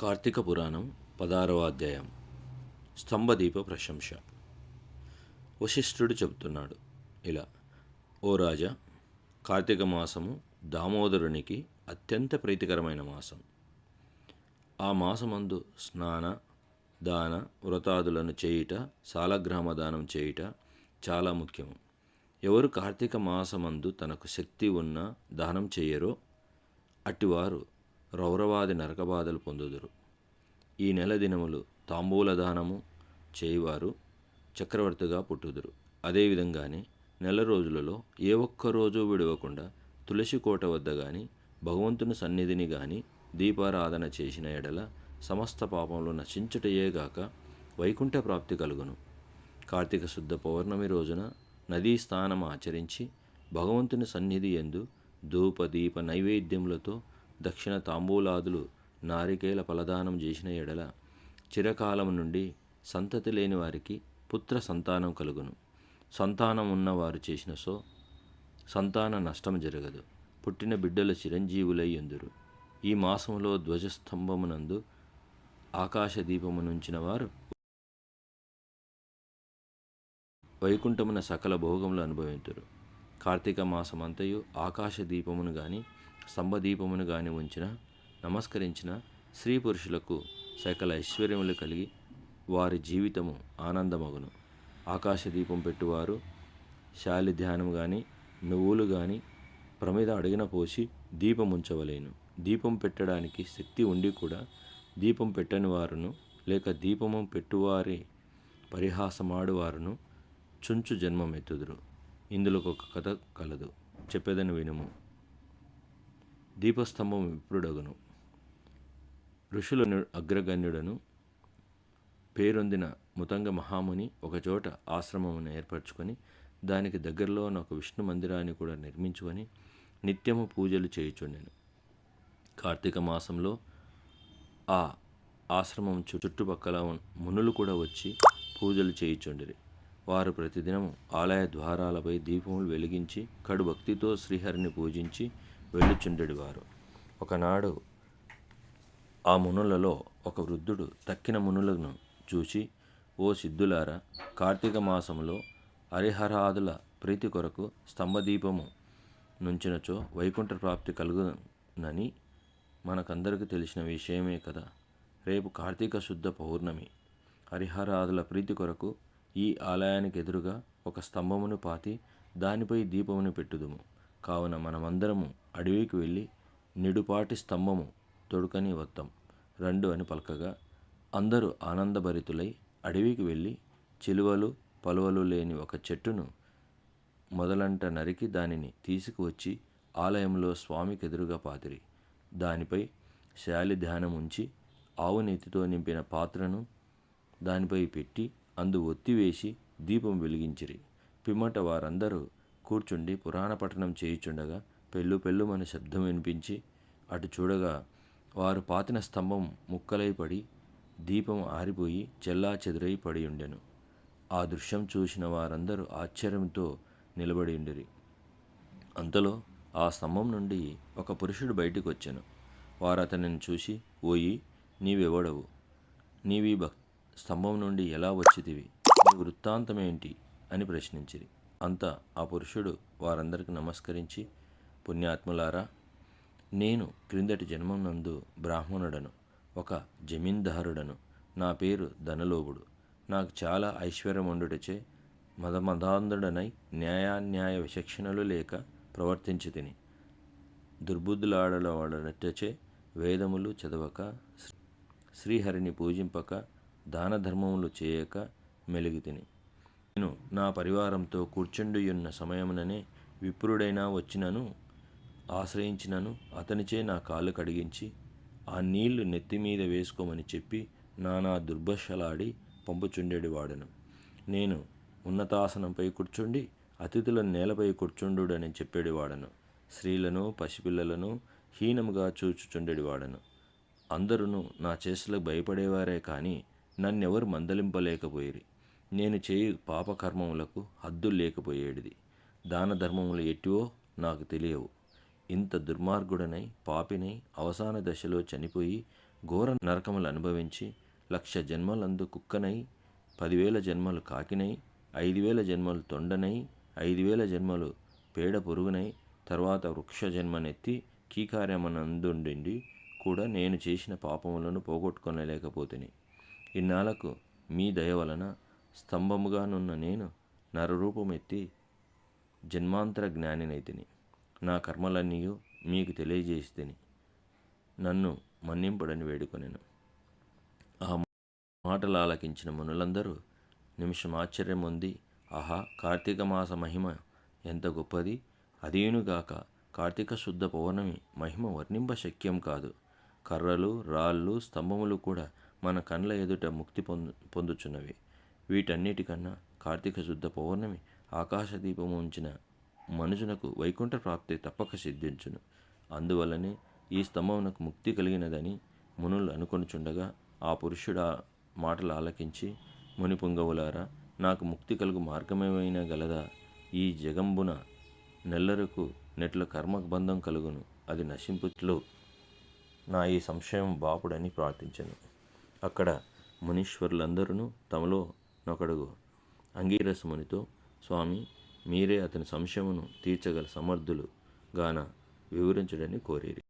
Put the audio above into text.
కార్తీక పురాణం పదారవ అధ్యాయం. స్తంభదీప ప్రశంస. వశిష్ఠుడు చెబుతున్నాడు ఇలా ఓ రాజా కార్తీక మాసము దామోదరునికి అత్యంత ప్రీతికరమైన మాసం. ఆ మాసమందు స్నాన దాన వ్రతాదులను చేయుట సాలగ్రామ దానం చేయుట చాలా ముఖ్యము. ఎవరు కార్తీక మాసమందు తనకు శక్తి ఉన్న దానం చేయరో అట్టివారు రౌరవాది నరకబాధలు పొందుదురు. ఈ నెల దినములు తాంబూల దానము చేయువారు చక్రవర్తిగా పుట్టుదురు. అదేవిధంగానే నెల రోజులలో ఏ ఒక్క రోజు విడవకుండా తులసి కోట వద్ద గాని భగవంతుని సన్నిధిని గాని దీపారాధన చేసిన ఎడల సమస్త పాపములు నశించుటయేగాక వైకుంఠ ప్రాప్తి కలుగును. కార్తీక శుద్ధ పౌర్ణమి రోజున నదీ స్నానం ఆచరించి భగవంతుని సన్నిధి ఎందు ధూప దీప నైవేద్యములతో దక్షిణ తాంబూలాదులు నారికేల ఫలదానం చేసిన ఎడల చిరకాలం నుండి సంతతి లేని వారికి పుత్ర సంతానం కలుగును. సంతానం ఉన్నవారు చేసిన సో సంతాన నష్టం జరగదు. పుట్టిన బిడ్డల చిరంజీవులై ఎందురు. ఈ మాసంలో ధ్వజస్తంభమునందు ఆకాశ దీపమునుంచిన వారు వైకుంఠమున సకల భోగములు అనుభవింతురు. కార్తీక మాసమంతయు ఆకాశ దీపమును గాని స్తంభదీపమును గాని ఉంచిన నమస్కరించిన స్త్రీ పురుషులకు సకల ఐశ్వర్యములు కలిగి వారి జీవితము ఆనందమగును. ఆకాశ దీపం పెట్టువారు శాలి ధ్యానం కానీ నువ్వులు కానీ ప్రమిద అడిగిన పోసి దీపం ఉంచవలేను దీపం పెట్టడానికి శక్తి ఉండి కూడా దీపం పెట్టని వారును లేక దీపము పెట్టువారి పరిహాసమాడువారును చుంచు జన్మమెత్తుదురు. ఇందులో ఒక కథ కలదు. చెప్పేదని వినుము. దీపస్తంభం విప్రుడగును ఋషుల అగ్రగణ్యుడను పేరొందిన ముతంగ మహాముని ఒకచోట ఆశ్రమమును ఏర్పరచుకొని దానికి దగ్గరలో ఒక విష్ణు మందిరాన్ని కూడా నిర్మించుకొని నిత్యము పూజలు చేయుచుండెను. కార్తీక మాసంలో ఆ ఆశ్రమం చుట్టుపక్కల మునులు కూడా వచ్చి పూజలు చేయుచుండిరి. వారు ప్రతిదినం ఆలయ ద్వారాలపై దీపములు వెలిగించి కడు భక్తితో శ్రీహరిని పూజించి వెళ్ళుచుండెడివారు ఒకనాడు ఆ మునులలో ఒక వృద్ధుడు తక్కిన మునులను చూసి ఓ సిద్ధులారా కార్తీక మాసంలో హరిహరాదుల ప్రీతి కొరకు స్తంభదీపము నుంచినచో వైకుంఠ ప్రాప్తి కలుగునని మనకందరికీ తెలిసిన విషయమే కదా. రేపు కార్తీక శుద్ధ పౌర్ణమి. హరిహరాదుల ప్రీతి కొరకు ఈ ఆలయానికి ఎదురుగా ఒక స్తంభమును పాతి దానిపై దీపమును పెట్టుదుము. కావున మనమందరము అడవికి వెళ్ళి నిడుపాటి స్తంభము తొడుకని వద్దాం రెండు అని పలకగా అందరూ ఆనందభరితులై అడవికి వెళ్ళి చిలువలు పలువలు లేని ఒక చెట్టును మొదలంట నరికి దానిని తీసుకువచ్చి ఆలయంలో స్వామికి ఎదురుగా పాతిరి. దానిపై శాలి ధ్యానం ఉంచి ఆవు నెత్తితో నింపిన పాత్రను దానిపై పెట్టి అందు ఒత్తివేసి దీపం వెలిగించిరి. పిమ్మట వారందరూ కూర్చుండి పురాణ పఠనం చేయుచుండగా పెళ్ళు పెళ్ళుమని శబ్దం వినిపించి అటు చూడగా వారు పాతిన స్తంభం ముక్కలై పడి దీపం ఆరిపోయి చెల్లా చెదురై పడి ఉండెను. ఆ దృశ్యం చూసిన వారందరూ ఆశ్చర్యంతో నిలబడి ఉండిరి. అంతలో ఆ స్తంభం నుండి ఒక పురుషుడు బయటికి వచ్చాను. వారు అతనిని చూసి ఓయి నీవెవడవు? నీవి భక్ స్తంభం నుండి ఎలా వచ్చితివి? నీ వృత్తాంతమేంటి? అని ప్రశ్నించిరి. అంతా ఆ పురుషుడు వారందరికీ నమస్కరించి పుణ్యాత్ములారా నేను క్రిందటి జన్మం నందు బ్రాహ్మణుడను ఒక జమీందారుడను. నా పేరు ధనలోభుడు నాకు చాలా ఐశ్వర్యం ఉండుటచే మదమదాంధుడనై న్యాయాన్యాయ విచక్షణలు లేక ప్రవర్తించి తిని దుర్బుద్ధులాడలవాడనటచే వేదములు చదవక శ్రీహరిని పూజింపక దాన ధర్మములు చేయక మెలుగు తిని నేను నా పరివారంతో కూర్చుండియున్న సమయముననే విప్రుడైనా వచ్చినను ఆశ్రయించినను. అతనిచే నా కాళ్ళు కడిగించి ఆ నీళ్ళు నెత్తి మీద వేసుకోమని చెప్పి నానా దుర్భషలాడి పంపుచుండేవాడను. నేను ఉన్నతాసనంపై కూర్చుండి అతిథులను నేలపై కూర్చుండుడని చెప్పేటివాడను స్త్రీలను పసిపిల్లలను హీనముగా చూచుచుండేవాడను. అందరూ నా చేష్టలకు భయపడేవారే కానీ నన్నెవరు మందలింపలేకపోయిరి. నేను చేయు పాపకర్మములకు హద్దు లేకపోయేడిది. దాన ధర్మములు ఎట్టివో నాకు తెలియవు. ఇంత దుర్మార్గుడనై పాపినై అవసాన దశలో చనిపోయి ఘోర నరకములు అనుభవించి లక్ష జన్మలందు కుక్కనై పదివేల జన్మలు కాకినై ఐదు వేల జన్మలు తొండనై ఐదు వేల జన్మలు పేడ పురుగునై తర్వాత వృక్ష జన్మనెత్తి కీకార్యమనందుండి కూడా నేను చేసిన పాపములను పోగొట్టుకొనలేకపోతిని. ఇన్నాళ్ళకు మీ దయ వలన స్తంభముగానున్న నేను నరరూపమెత్తి జన్మాంతర జ్ఞానినైతిని నా కర్మలన్నీయూ మీకు తెలియజేస్తేని. నన్ను మన్నింపుడని వేడుకొనెను. ఆ మాటలు ఆలకించిన మునులందరూ నిమిషం ఆశ్చర్యం ఉంది ఆహా కార్తీక మాస మహిమ ఎంత గొప్పది! అదేనుగాక కార్తీక శుద్ధ పౌర్ణమి మహిమ వర్ణింప శక్యం కాదు. కర్రలు రాళ్ళు స్తంభములు కూడా మన కండ్ల ఎదుట ముక్తి పొందు పొందుచున్నవి. వీటన్నిటికన్నా కార్తీక శుద్ధ పౌర్ణమి ఆకాశదీపము ఉంచిన మనుషునకు వైకుంఠ ప్రాప్తి తప్పక సిద్ధించును. అందువల్లనే ఈ స్తంభమునకు ముక్తి కలిగినదని మునులు అనుకొనిచుండగా ఆ పురుషుడు ఆ మాటలు ఆలకించి ముని పుంగవులారా నాకు ముక్తి కలుగు మార్గమేమైనా గలదా? ఈ జగంబున నెల్లరకు నెట్ల కర్మబంధం కలుగును. అది నశింపుట్లో నా ఈ సంశయం బాపుడని ప్రార్థించను. అక్కడ మునీశ్వరులందరూ తమలో నొకడుగు. అంగీరస మునితో స్వామి మీరే అతని సంశయమును తీర్చగల సమర్థులు గాన వివరించడని కోరేరి.